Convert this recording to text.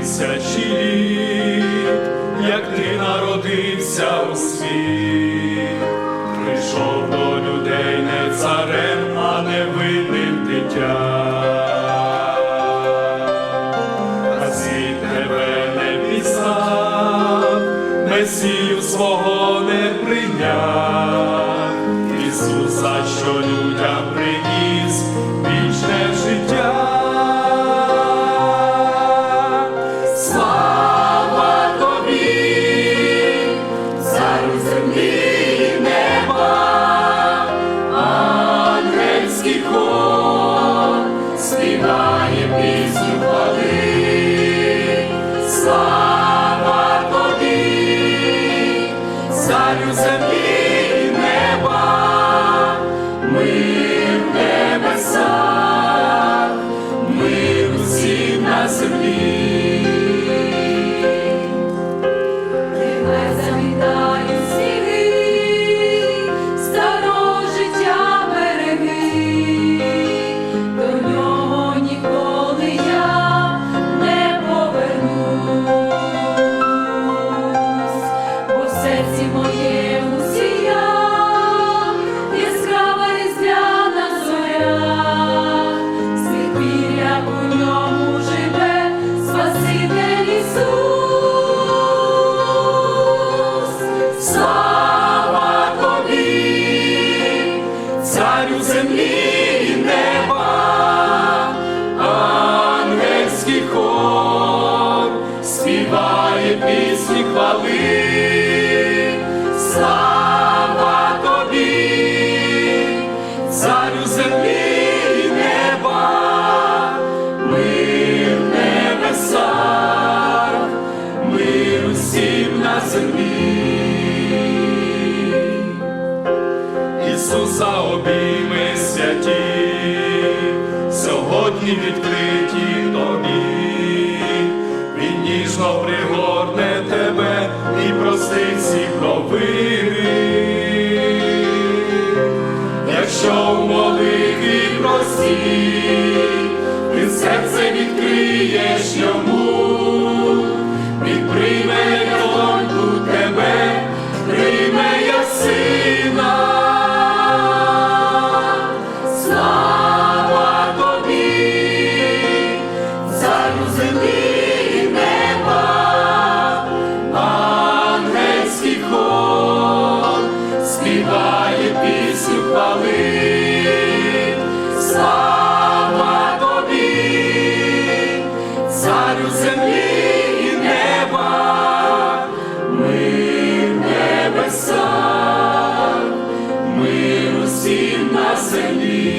тисячі літ, як ти народився у світ, прийшов до людей не царем, а невинним дитя. А світ тебе не пізнав, Месію свого царю землі Слава тобі, царю землі і ангельський хор співає пісні хвали. Слава тобі, царю землі Ісуса обійми святі, сьогодні відкриті тобі, Він ніжно пригорне тебе і простить всі провини. Якщо в молитві прості, ти серце відкриєш йому, serás.